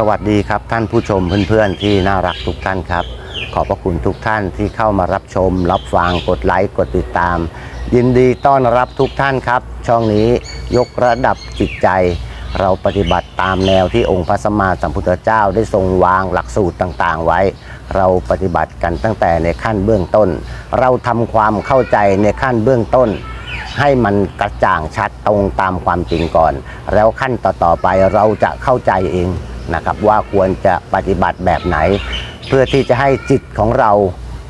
สวัสดีครับท่านผู้ชมเพื่อนๆที่น่ารักทุกท่านครับ ขอบพระคุณทุกท่านที่เข้ามารับชม รับฟังกดไลค์กดติดตาม ยินดีต้อนรับทุกท่านครับ ช่องนี้ยกระดับจิตใจ เราปฏิบัติตามแนวที่องค์พระสัมมาสัมพุทธเจ้าได้ทรงวางหลักสูตรต่างๆ ไว้ เราปฏิบัติกันตั้งแต่ในขั้นเบื้องต้น เราทำความเข้าใจในขั้นเบื้องต้นให้มันกระจ่างชัดตรงตามความจริงก่อน แล้วขั้นต่อๆไปเราจะเข้าใจเอง นะครับว่าควรจะปฏิบัติแบบไหน เพื่อที่จะให้จิตของเรา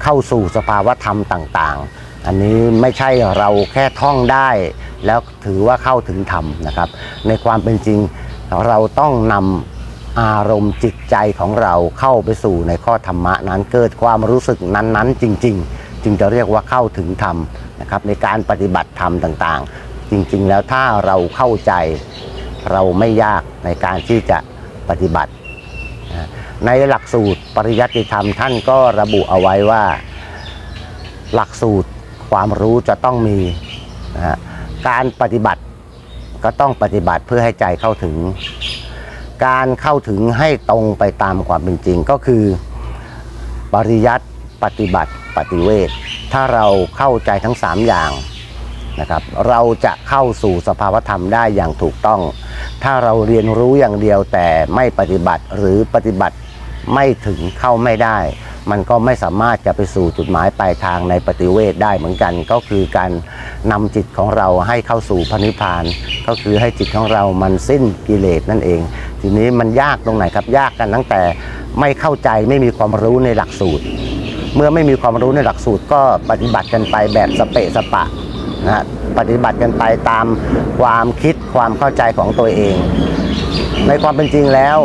เข้าสู่สภาวธรรมต่าง ๆ อันนี้ไม่ใช่เราแค่ท่องได้ แล้วถือว่าเข้าถึงธรรมนะครับ ในความเป็นจริงเราต้องนำอารมณ์จิตใจของเราเข้าไปสู่ในข้อธรรมะนั้นเกิดความรู้สึกนั้นๆ จริง ๆ จึงจะเรียกว่าเข้าถึงธรรมนะครับในการปฏิบัติธรรมต่างๆ จริงๆ แล้วถ้าเราเข้าใจเราไม่ยากในการที่จะ ปฏิบัติ ในหลักสูตรปริยัติธรรมท่านก็ระบุเอาไว้ว่า หลักสูตรความรู้จะต้องมีนะการปฏิบัติก็ต้องปฏิบัติเพื่อให้ใจเข้าถึง การเข้าถึงให้ตรงไปตามความเป็นจริงก็คือ ปริยัติปฏิบัติปฏิเวทถ้าเราเข้าใจทั้ง 3 อย่างนะครับ เราจะเข้าสู่สภาวธรรมได้อย่างถูกต้อง ถ้าเราเรียนรู้อย่างเดียวแต่ไม่ปฏิบัติหรือปฏิบัติไม่ถึงเข้าไม่ได้ มันก็ไม่สามารถจะไปสู่จุดหมายปลายทางในปฏิเวทได้เหมือนกัน ก็คือการนำจิตของเราให้เข้าสู่พระนิพพาน ก็คือให้จิตของเรามันสิ้นกิเลสนั่นเอง ทีนี้มันยากตรงไหนครับยากกันตั้งแต่ไม่เข้าใจไม่มีความรู้ในหลักสูตร เมื่อไม่มีความรู้ในหลักสูตรก็ปฏิบัติกันไปแบบสเปะสปะนะฮะปฏิบัติกันไปตามความคิดความเข้าใจของตัวเอง ในความเป็นจริงแล้ว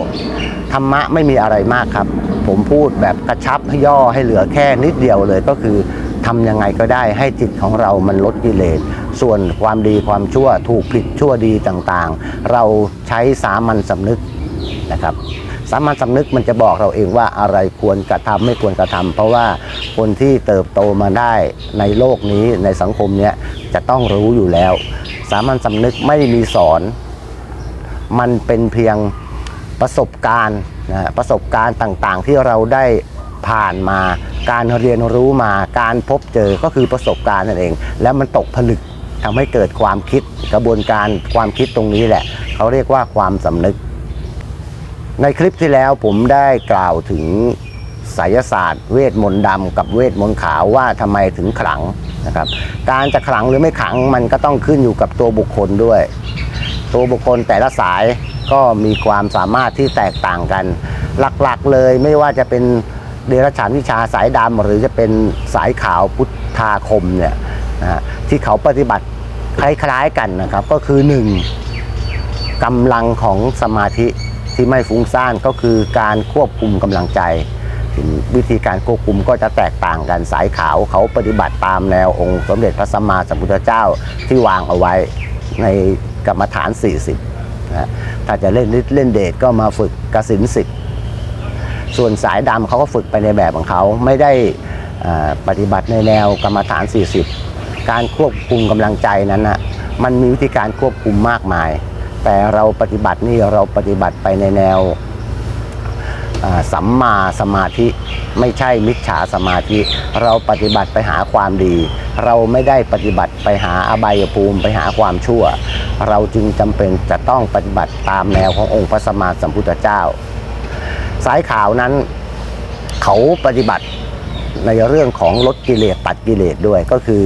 ธรรมะไม่มีอะไรมากครับ ผมพูดแบบกระชับย่อให้เหลือแค่นิดเดียวเลยก็คือทำยังไงก็ได้ให้จิตของเรามันลดกิเลส ส่วนความดีความชั่วถูกผิดชั่วดีต่างๆ เราใช้สามัญสำนึกนะครับ สามัญสำนึกมันจะบอกเราเองว่าอะไรควรกระทำไม่ควรกระทำเพราะว่าคนที่เติบโตมาได้ในโลกนี้ในสังคมเนี้ยจะต้องรู้อยู่แล้ว สามัญสำนึกไม่มีสอน มันเป็นเพียงประสบการณ์นะประสบการณ์ต่างๆ ที่เราได้ผ่านมาการเรียนรู้มาการพบเจอก็คือประสบการณ์นั่นเอง แล้วมันตกผลึกทำให้เกิดความคิดกระบวนการความคิดตรงนี้แหละ เขาเรียกว่าความสำนึก ในคลิปที่แล้วผมได้กล่าวถึงไสยศาสตร์ เวทมนต์ดำกับเวทมนต์ขาวว่าทำไมถึงขลังนะครับ การจะขลังหรือไม่ขลังมันก็ต้องขึ้นอยู่กับตัวบุคคลด้วย ตัวบุคคลแต่ละสายก็มีความสามารถที่แตกต่างกัน หลักๆเลยไม่ว่าจะเป็นเดรัจฉานวิชาสายดำหรือจะเป็นสายขาวพุทธาคมเนี่ยนะที่เขาปฏิบัติคล้ายๆกันนะครับ ก็คือหนึ่งกำลังของสมาธิ ที่ไม่ฟุ้งซ่านก็คือการควบคุมกำลังใจ วิธีการควบคุมก็จะแตกต่างกันสายขาวเขาปฏิบัติตามแนวองค์สมเด็จพระสัมมาสัมพุทธเจ้าที่วางเอาไว้ในกรรมฐาน 40นะถ้าจะเล่นฤทธิ์เล่นเดชก็มาฝึกกสินสิบส่วนสายดำเขาก็ฝึกไปในแบบของเขาไม่ได้ปฏิบัติในแนวกรรมฐาน 40 การควบคุมกำลังใจนั้นนะมันมีวิธีการควบคุมมากมาย แต่เราปฏิบัตินี่เราปฏิบัติไปในแนวสัมมาสมาธิไม่ใช่มิจฉาสมาธิ เราปฏิบัติไปหาความดี เราไม่ได้ปฏิบัติไปหาอบายภูมิไปหาความชั่ว เราจึงจำเป็นจะต้องปฏิบัติตามแนวขององค์พระสัมมาสัมพุทธเจ้า สายขาวนั้นเขาปฏิบัติในเรื่องของลดกิเลสตัดกิเลสด้วยก็คือ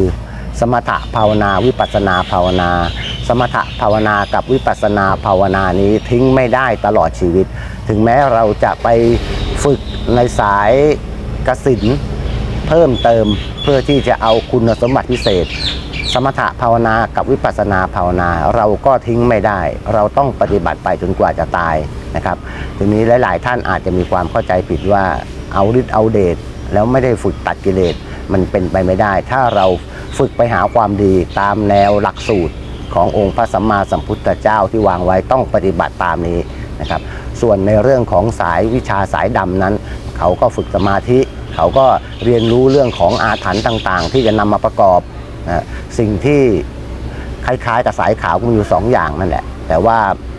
สมถะภาวนาวิปัสนาภาวนา สมถะภาวนากับวิปัสสนาภาวนานี้ทิ้งไม่ได้ตลอดชีวิต ถึงแม้เราจะไปฝึกในสายกสินเพิ่มเติมเพื่อที่จะเอาคุณสมบัติพิเศษ สมถะภาวนากับวิปัสสนาภาวนา เราก็ทิ้งไม่ได้ เราต้องปฏิบัติไปจนกว่าจะตายนะครับทีนี้หลาย ๆ ท่านอาจจะมีความเข้าใจผิดว่าเอาฤทธิ์เอาเดชแล้วไม่ได้ฝึกตัดกิเลสมันเป็นไปไม่ได้ ถ้าเราฝึกไปหาความดีตามแนวหลักสูตร ขององค์พระสัมมาสัมพุทธเจ้าที่วางไว้ต้องปฏิบัติตามนี้นะครับ ส่วนในเรื่องของสายวิชาสายดำนั้น เขาก็ฝึกสมาธิ เขาก็เรียนรู้เรื่องของอาถรรพ์ต่างๆ ที่จะนำมาประกอบนะสิ่งที่คล้ายๆกับสายขาวก็มีอยู่สองอย่างนั่นแหละ แต่ว่า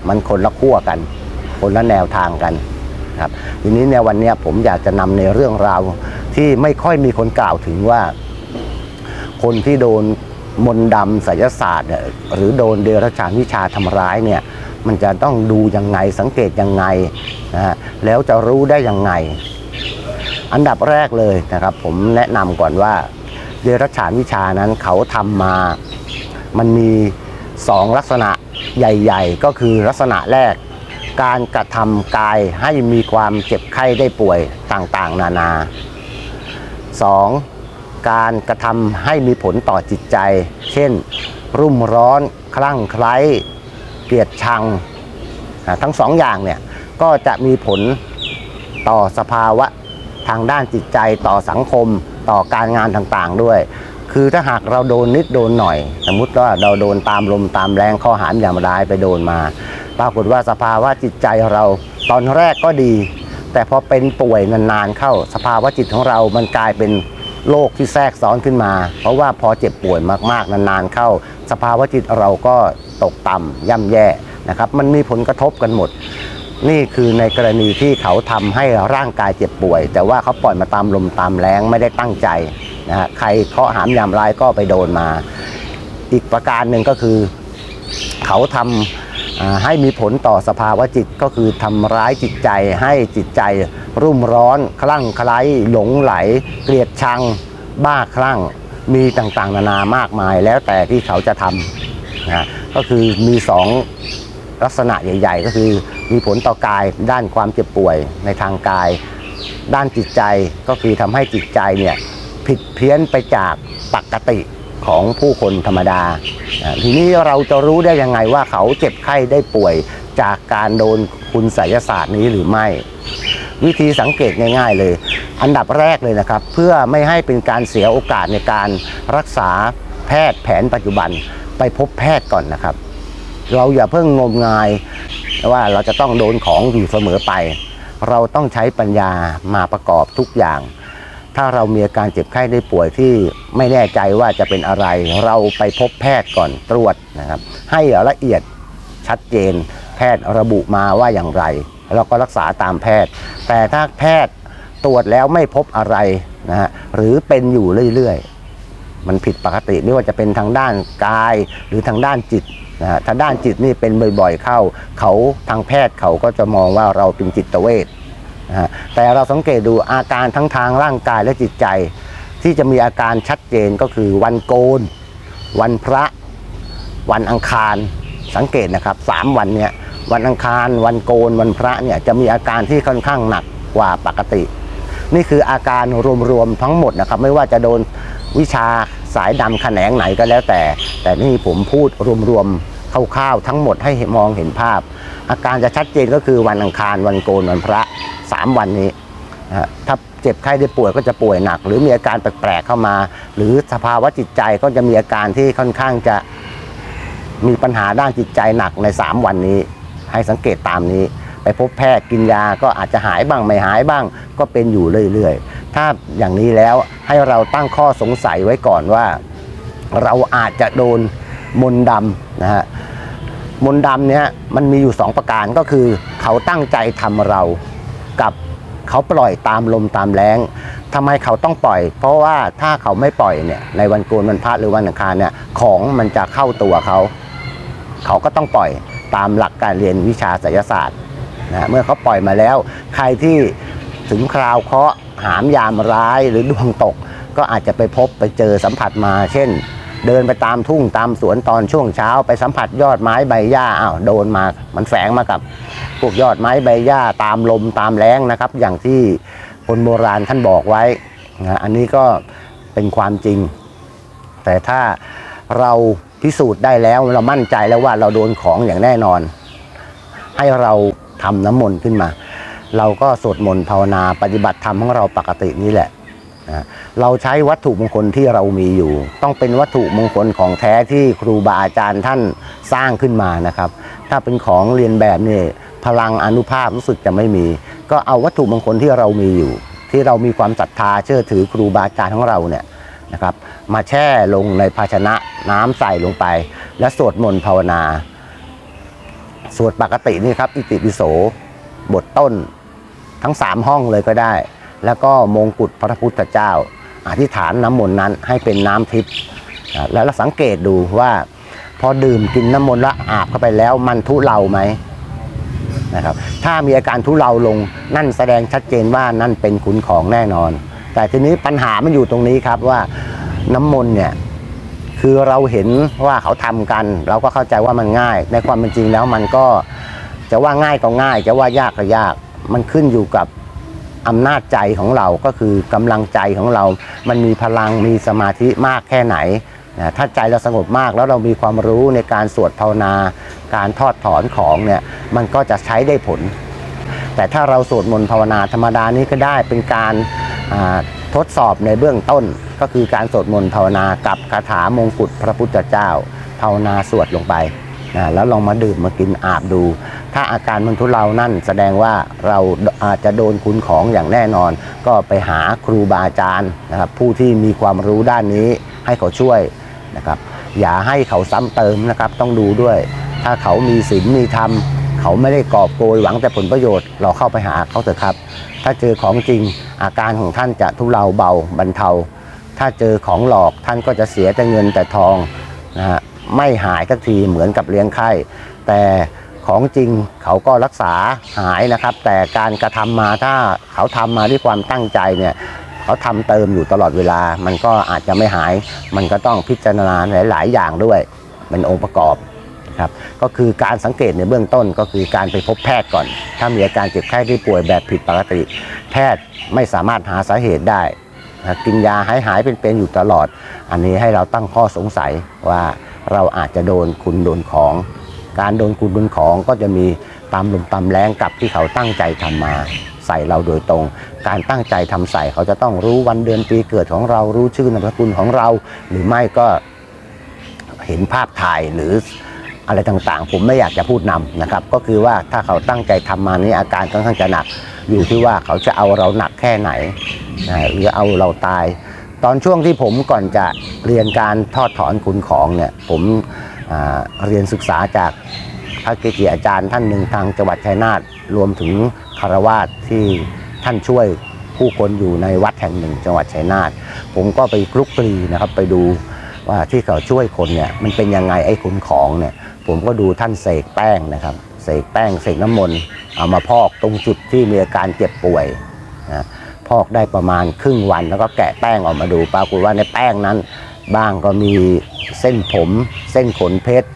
มันคนละขั้วกัน คนละแนวทางกันครับทีนี้ในวันนี้ผมอยากจะนำในเรื่องราวที่ไม่ค่อยมีคนกล่าวถึงว่า คนที่โดน มนต์ดำไสยศาสตร์เนี่ยหรือโดนเดรัจฉานวิชาทำร้ายเนี่ยมันจะต้องดูยังไงสังเกตยังไงนะฮะแล้วจะรู้ได้ยังไง อันดับแรกเลยนะครับ ผมแนะนำก่อนว่า เดรัจฉานวิชานั้นเขาทำมา มันมีสองลักษณะใหญ่ ๆ ก็คือลักษณะแรก การกระทำกายให้มีความเจ็บไข้ได้ป่วยต่างๆ นานา 2. การกระทำให้มีผลต่อจิตใจ เช่น รุ่มร้อน คลั่งไคล้เกลียดชัง ทั้งสองอย่างเนี่ยก็จะมีผลต่อสภาวะทางด้านจิตใจต่อสังคมต่อการงานต่างๆด้วย คือถ้าหากเราโดนนิดโดนหน่อย สมมุติว่าเราโดนตามลมตามแรงข้อหามอย่างร้ายไปโดนมา ปรากฏว่าสภาวะจิตใจเราตอนแรกก็ดี แต่พอเป็นป่วยนานๆเข้าสภาวะจิตของเรามันกลายเป็น โรคที่แทรกซ้อนขึ้นมา เพราะว่าพอเจ็บป่วยมากๆ นานๆเข้า สภาวะจิตเราก็ตกต่ำย่ำแย่นะครับมันมีผลกระทบกันหมด นี่คือในกรณีที่เขาทำให้ร่างกายเจ็บป่วย แต่ว่าเขาปล่อยมาตามลมตามแรงไม่ได้ตั้งใจนะฮะใครเคาะหามยามร้ายก็ไปโดนมา อีกประการหนึ่งก็คือ เขาทำอ่า ให้มีผลต่อสภาวะจิตก็คือทำร้ายจิตใจให้จิตใจ รุ่มร้อน คลั่งไคล้หลงไหล เกลียดชัง บ้าคลั่ง มีต่างๆ นานามากมายแล้วแต่ที่เขาจะทำนะก็คือมีสองลักษณะใหญ่ ๆ ก็คือมีผลต่อกายด้านความเจ็บป่วยในทางกาย ด้านจิตใจก็คือทำให้จิตใจเนี่ยผิดเพี้ยนไปจากปกติ ของผู้คนธรรมดา ทีนี้เราจะรู้ได้ยังไงว่าเขาเจ็บไข้ได้ป่วยจากการโดนคุณไสยศาสตร์นี้หรือไม่ วิธีสังเกตง่าย ๆ เลย อันดับแรกเลยนะครับ เพื่อไม่ให้เป็นการเสียโอกาสในการรักษาแพทย์แผนปัจจุบันไปพบแพทย์ก่อนนะครับ เราอย่าเพิ่งงมงายว่าเราจะต้องโดนของอยู่เสมอไป เราต้องใช้ปัญญามาประกอบทุกอย่าง ถ้าเรามีอาการเจ็บไข้ได้ป่วยที่ไม่แน่ใจว่าจะเป็นอะไร เราไปพบแพทย์ก่อนตรวจนะครับ ให้ละเอียดชัดเจน แพทย์ระบุมาว่าอย่างไร เราก็รักษาตามแพทย์ แต่ถ้าแพทย์ตรวจแล้วไม่พบอะไรนะฮะหรือเป็นอยู่เรื่อยๆ มันผิดปกติไม่ว่าจะเป็นทางด้านกายหรือทางด้านจิตนะฮะทางด้านจิตนี่เป็นบ่อยๆเข้า เขาทางแพทย์เขาก็จะมองว่าเราเป็นจิตเวช นะฮะแต่เราสังเกตดูอาการทั้งทางร่างกายและจิตใจ ที่จะมีอาการชัดเจนก็คือวันโกน วันพระ วันอังคารสังเกตนะครับสามวันเนี่ยวันอังคารวันโกนวันพระเนี่ยจะมีอาการที่ค่อนข้างหนักกว่าปกติ นี่คืออาการรวมๆทั้งหมดนะครับไม่ว่าจะโดนวิชาสายดำแขนงไหนก็แล้วแต่ แต่นี่ผมพูดรวมๆ คร่าวๆทั้งหมดให้มองเห็นภาพ อาการจะชัดเจนก็คือวันอังคารวันโกนวันพระสามวันนี้ถ้าเจ็บไข้ได้ป่วยก็จะป่วยหนัก หรือมีอาการแปลกๆเข้ามา หรือสภาวะจิตใจก็จะมีอาการที่ค่อนข้างจะมีปัญหาด้านจิตใจหนักใน 3 วันนี้ ให้สังเกตตามนี้ ไปพบแพทย์กินยาก็อาจจะหายบ้างไม่หายบ้าง ก็เป็นอยู่เรื่อยๆ ถ้าอย่างนี้แล้วให้เราตั้งข้อสงสัยไว้ก่อนว่า เราอาจจะโดน มนดำนะฮะมนดำเนี้ยมันมีอยู่ 2 ประการก็คือ เขาตั้งใจทำเรากับเขาปล่อยตามลมตามแรงทำไมเขาต้องปล่อย เพราะว่าถ้าเขาไม่ปล่อยเนี่ยในวันโกนวันพระหรือวันอังคารเนี่ยของมันจะเข้าตัวเขา เขาก็ต้องปล่อยตามหลักการเรียนวิชาไสยศาสตร์นะเมื่อเขาปล่อยมาแล้ว ใครที่ถึงคราวเคาะหามยามร้ายหรือดวงตก ก็อาจจะไปพบไปเจอสัมผัสมา เช่น เดินไปตามทุ่งตามสวนตอนช่วงเช้า ไปสัมผัสยอดไม้ใบหญ้าอ้าวโดนมา มันแฝงมากับพวกยอดไม้ใบหญ้าตามลมตามแรงนะครับ อย่างที่คนโบราณท่านบอกไว้นะอันนี้ก็เป็นความจริง แต่ถ้าเราพิสูจน์ได้แล้วเรามั่นใจแล้วว่าเราโดนของอย่างแน่นอน ให้เราทำน้ำมนต์ขึ้นมา เราก็สวดมนต์ภาวนาปฏิบัติธรรมของเราปกตินี่แหละ นะเราใช้วัตถุมงคลที่เรามีอยู่ ต้องเป็นวัตถุมงคลของแท้ที่ครูบาอาจารย์ท่านสร้างขึ้นมานะครับ ถ้าเป็นของเรียนแบบนี่พลังอนุภาพรู้สึกจะไม่มี ก็เอาวัตถุมงคลที่เรามีอยู่ ที่เรามีความศรัทธาเชื่อถือครูบาอาจารย์ของเราเนี่ยนะครับ มาแช่ลงในภาชนะน้ำใส่ลงไป และสวดมนต์ภาวนา สวดปกตินี่ครับอิติปิโสบทต้นทั้งสามห้องเลยก็ได้ แล้วก็มงกุฎพระพุทธเจ้า อธิษฐานน้ำมนต์นั้นให้เป็นน้ำทิพย์แล้วเราสังเกตดูว่า พอดื่มกินน้ำมนต์แล้วอาบเข้าไปแล้วมันทุเลาไหมนะครับถ้ามีอาการทุเลาลงนั่นแสดงชัดเจนว่านั่นเป็นขุนของแน่นอน แต่ทีนี้ปัญหามันอยู่ตรงนี้ครับว่าน้ำมนต์เนี่ยคือเราเห็นว่าเขาทำกัน เราก็เข้าใจว่ามันง่าย ในความเป็นจริงแล้วมันก็จะว่าง่ายก็ง่าย จะว่ายากก็ยาก มันขึ้นอยู่กับ อำนาจใจของเราก็คือกำลังใจของเรา มันมีพลังมีสมาธิมากแค่ไหนนะถ้าใจเราสงบมากแล้วเรามีความรู้ในการสวดภาวนา การทอดถอนของเนี่ยมันก็จะใช้ได้ผล แต่ถ้าเราสวดมนต์ภาวนาธรรมดานี้ก็ได้เป็นการทดสอบในเบื้องต้นก็คือการสวดมนต์ภาวนากับคาถามงกุฎพระพุทธเจ้า ภาวนาสวดลงไป แล้วลองมาดื่มมากินอาบดู ถ้าอาการมันทุเลานั่นแสดงว่าเราอาจจะโดนคุณของอย่างแน่นอน ก็ไปหาครูบาอาจารย์นะครับผู้ที่มีความรู้ด้านนี้ให้เขาช่วยนะครับอย่าให้เขาซ้ำเติมนะครับต้องดูด้วย ถ้าเขามีศีลมีธรรมเขาไม่ได้กอบโกยหวังแต่ผลประโยชน์ เราเข้าไปหาเขาเถอะครับ ถ้าเจอของจริงอาการของท่านจะทุเลาเบาบรรเทา ถ้าเจอของหลอกท่านก็จะเสียแต่เงินแต่ทองนะฮะ ไม่หายสักทีเหมือนกับเลี้ยงไข้ แต่ของจริงเขาก็รักษาหายนะครับ แต่การกระทำมาถ้าเขาทำมาด้วยความตั้งใจเนี่ยเขาทำเติมอยู่ตลอดเวลา มันก็อาจจะไม่หาย มันก็ต้องพิจารณาหลาย ๆ อย่างด้วยเป็นองค์ประกอบครับก็คือการสังเกตในเบื้องต้นก็คือการไปพบแพทย์ก่อน ถ้ามีอาการเจ็บไข้ที่ป่วยแบบผิดปกติ แพทย์ไม่สามารถหาสาเหตุได้ กินยาหายหายเป็นๆอยู่ตลอด อันนี้ให้เราตั้งข้อสงสัยว่า เราอาจจะโดนคุณโดนของ การโดนคุณโดนของก็จะมีตามลมตามแรงกับที่เขาตั้งใจทำมาใส่เราโดยตรง การตั้งใจทำใส่เขาจะต้องรู้วันเดือนปีเกิดของเรารู้ชื่อนามสกุลของเรา หรือไม่ก็เห็นภาพถ่ายหรืออะไรต่างๆ ผมไม่อยากจะพูดนำนะครับ ก็คือว่าถ้าเขาตั้งใจทำมานี่อาการค่อนข้างจะหนัก อยู่ที่ว่าเขาจะเอาเราหนักแค่ไหนหรือเอาเราตาย ตอนช่วงที่ผมก่อนจะเรียนการทอดถอนคุณของเนี่ยผมเรียนศึกษาจากพระเกจิอาจารย์ท่านหนึ่งทางจังหวัดชัยนาทรวมถึงคารวาสที่ท่านช่วยผู้คนอยู่ในวัดแห่งหนึ่ง จังหวัดชัยนาทผมก็ไปคลุกคลีนะครับไปดูว่าที่เขาช่วยคนเนี่ยมันเป็นยังไงไอ้คุณของเนี่ยผมก็ดูท่านเสกแป้งนะครับเสกแป้งเสกน้ำมนต์เอามาพอกตรงจุดที่มีอาการเจ็บป่วยนะ พอกได้ประมาณครึ่งวัน แล้วก็แกะแป้งออกมาดูปรากฏว่าในแป้งนั้น บ้างก็มีเส้นผม เส้นขนเพชร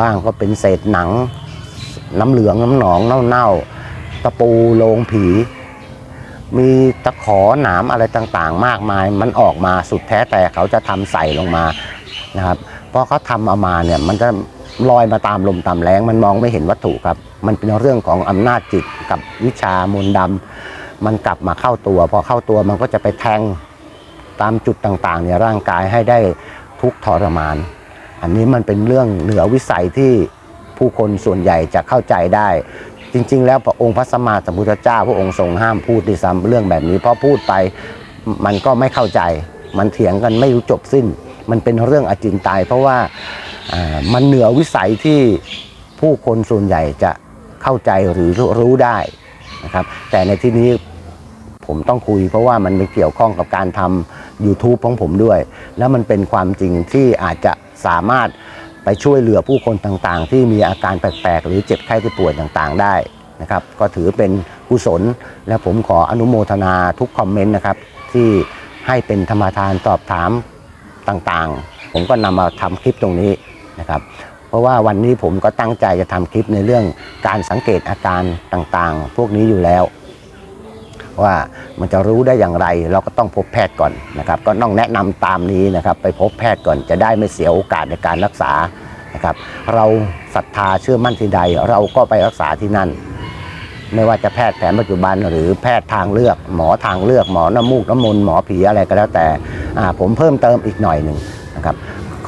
บ้างก็เป็นเศษหนัง น้ำเหลืองน้ำหนองเน่าๆตะปูโลงผี มีตะขอหนามอะไรต่างๆ มากมาย มันออกมาสุดแท้แต่เขาจะทำใส่ลงมานะครับเพราะเขาทำเอามาเนี่ยมันจะลอยมาตามลมตามแรงมันมองไม่เห็นวัตถุครับ มันเป็นเรื่องของอำนาจจิตกับวิชามนต์ดำ มันกลับมาเข้าตัว พอเข้าตัวมันก็จะไปแทงตามจุดต่างๆในร่างกายให้ได้ทุกทรมาน อันนี้มันเป็นเรื่องเหนือวิสัยที่ผู้คนส่วนใหญ่จะเข้าใจได้ จริง ๆ แล้วพระองค์พระสัมมาสัมพุทธเจ้า พระองค์ทรงห้ามพูดด้วยซ้ำเรื่องแบบนี้เพราะพูดไปมันก็ไม่เข้าใจ มันเถียงกันไม่รู้จบสิ้น มันเป็นเรื่องอจินไตาย เพราะว่ามันเหนือวิสัยที่ผู้คนส่วนใหญ่จะเข้าใจหรือรู้ได้นะครับแต่ในที่นี้ ผมต้องคุย เพราะว่ามันเกี่ยวข้องกับการทำ YouTube ของผมด้วย แล้วมันเป็นความจริงที่อาจจะสามารถไปช่วยเหลือผู้คนต่างๆ ที่มีอาการแปลกๆ หรือเจ็บไข้ที่ป่วยต่างๆ ได้นะครับก็ถือเป็นกุศล และผมขออนุโมทนาทุกคอมเมนต์นะครับ ที่ให้เป็นธรรมทานสอบถามต่างๆ ผมก็นำมาทำคลิปตรงนี้นะครับเพราะว่าวันนี้ผมก็ตั้งใจจะทำคลิปในเรื่องการสังเกตอาการต่างๆ พวกนี้อยู่แล้ว ว่ามันจะรู้ได้อย่างไรเราก็ต้องพบแพทย์ก่อนนะครับ ก็ต้องแนะนำตามนี้นะครับ ไปพบแพทย์ก่อนจะได้ไม่เสียโอกาสในการรักษานะครับ เราศรัทธาเชื่อมั่นที่ใด เราก็ไปรักษาที่นั่น ไม่ว่าจะแพทย์แผนปัจจุบันหรือแพทย์ทางเลือก หมอทางเลือกหมอน้ำมูกน้ำมนหมอผีอะไรก็แล้วแต่ผมเพิ่มเติมอีกหน่อยหนึ่งนะครับ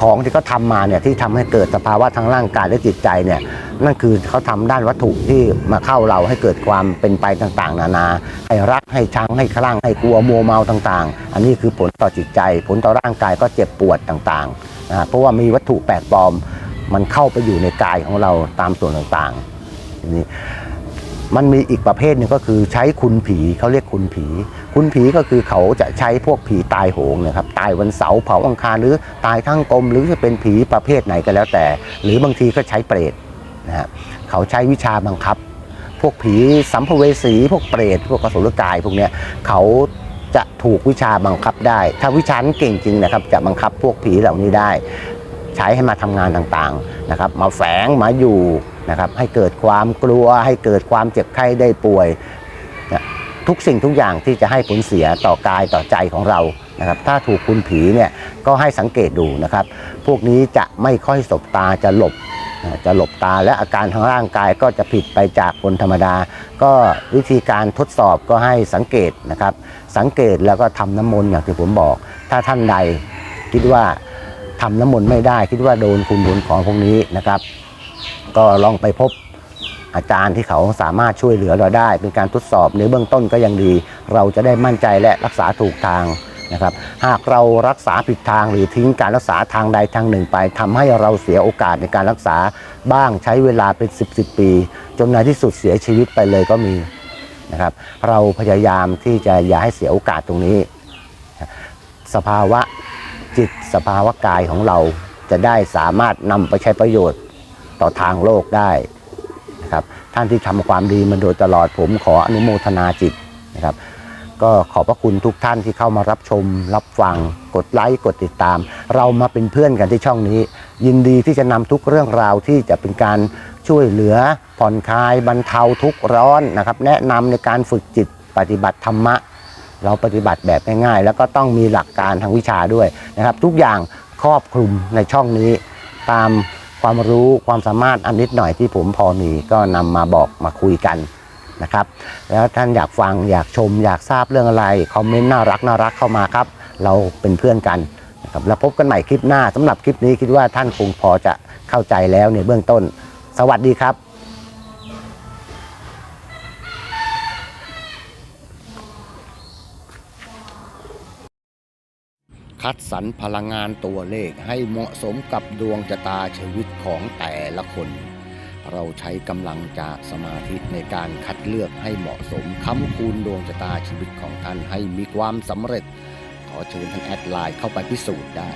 ของที่เขาทำมาเนี่ยที่ทำให้เกิดสภาวะทางร่างกายและจิตใจเนี่ยนั่นคือเขาทำด้านวัตถุที่มาเข้าเราให้เกิดความเป็นไปต่างๆ นานา ให้รักให้ชังให้คลั่งให้กลัวมัวเมาต่างๆ อันนี้คือผลต่อจิตใจ ผลต่อร่างกายก็เจ็บปวดต่างๆนะเพราะว่ามีวัตถุแปลกปลอมมันเข้าไปอยู่ในกายของเราตามส่วนต่างๆนี้ มันมีอีกประเภทหนึ่งก็คือใช้คุณผีเขาเรียกคุณผี คุณผีก็คือเขาจะใช้พวกผีตายโหงนะครับตายวันเสาร์เผาอังคารหรือตายทั้งกลมหรือจะเป็นผีประเภทไหนก็แล้วแต่ หรือบางทีก็ใช้เปรตนะฮะเขาใช้วิชาบังคับ พวกผีสัมภเวสีพวกเปรตพวกกสุรกายพวกเนี้ยเขาจะถูกวิชาบังคับได้ ถ้าวิชานั้นเก่งจริงนะครับจะบังคับพวกผีเหล่านี้ได้ ใช้ให้มาทำงานต่างๆนะครับมาแฝงมาอยู่ นะครับให้เกิดความกลัวให้เกิดความเจ็บไข้ได้ป่วยนะทุกสิ่งทุกอย่างที่จะให้ผลเสียต่อกายต่อใจของเรานะครับถ้าถูกคุณผีเนี่ยก็ให้สังเกตดูนะครับ พวกนี้จะไม่ค่อยสบตาจะหลบจะหลบตาและอาการทางร่างกายก็จะผิดไปจากคนธรรมดา ก็วิธีการทดสอบก็ให้สังเกตนะครับ สังเกตแล้วก็ทำน้ำมนต์อย่างที่ผมบอก ถ้าท่านใดคิดว่าทำน้ำมนต์ไม่ได้คิดว่าโดนคุณโดนของพวกนี้นะครับ ก็ลองไปพบอาจารย์ที่เขาสามารถช่วยเหลือเราได้ เป็นการทดสอบในเบื้องต้นก็ยังดี เราจะได้มั่นใจและรักษาถูกทางนะครับ หากเรารักษาผิดทางหรือทิ้งการรักษาทางใดทางหนึ่งไปทำให้เราเสียโอกาสในการรักษาบ้างใช้เวลาเป็น 10บสปี จนในที่สุดเสียชีวิตไปเลยก็มีนะครับ เราพยายามที่จะอย่าให้เสียโอกาสตรงนี้ สภาวะจิตสภาวะกายของเราจะได้สามารถนำไปใช้ประโยชน์ ต่อทางโลกได้นะครับท่านที่ทำความดีมาโดยตลอดผมขออนุโมทนาจิตนะครับ ก็ขอบพระคุณทุกท่านที่เข้ามารับชม รับฟัง กดไลค์กดติดตาม เรามาเป็นเพื่อนกันที่ช่องนี้ ยินดีที่จะนำทุกเรื่องราวที่จะเป็นการช่วยเหลือผ่อนคลายบรรเทาทุกข์ร้อนนะครับ แนะนำในการฝึกจิตปฏิบัติธรรมะ เราปฏิบัติแบบง่ายๆ แล้วก็ต้องมีหลักการทางวิชาด้วยนะครับ ทุกอย่างครอบคลุมในช่องนี้ตาม ความรู้ความสามารถอันนิดหน่อยที่ผมพอมีก็นำมาบอกมาคุยกันนะครับ แล้วท่านอยากฟังอยากชม อยากทราบเรื่องอะไรคอมเมนต์น่ารักน่ารักเข้ามาครับ เราเป็นเพื่อนกันนะครับแล้วพบกันใหม่คลิปหน้าสำหรับคลิปนี้คิดว่าท่านคงพอจะเข้าใจแล้วในเบื้องต้น สวัสดีครับ คัดสรรพลังงานตัวเลขให้เหมาะสมกับดวงชะตาชีวิตของแต่ละคน เราใช้กำลังจากสมาธิในการคัดเลือกให้เหมาะสมค้ำคูณดวงชะตาชีวิตของท่านให้มีความสำเร็จ ขอเชิญท่านแอดไลน์เข้าไปพิสูจน์ได้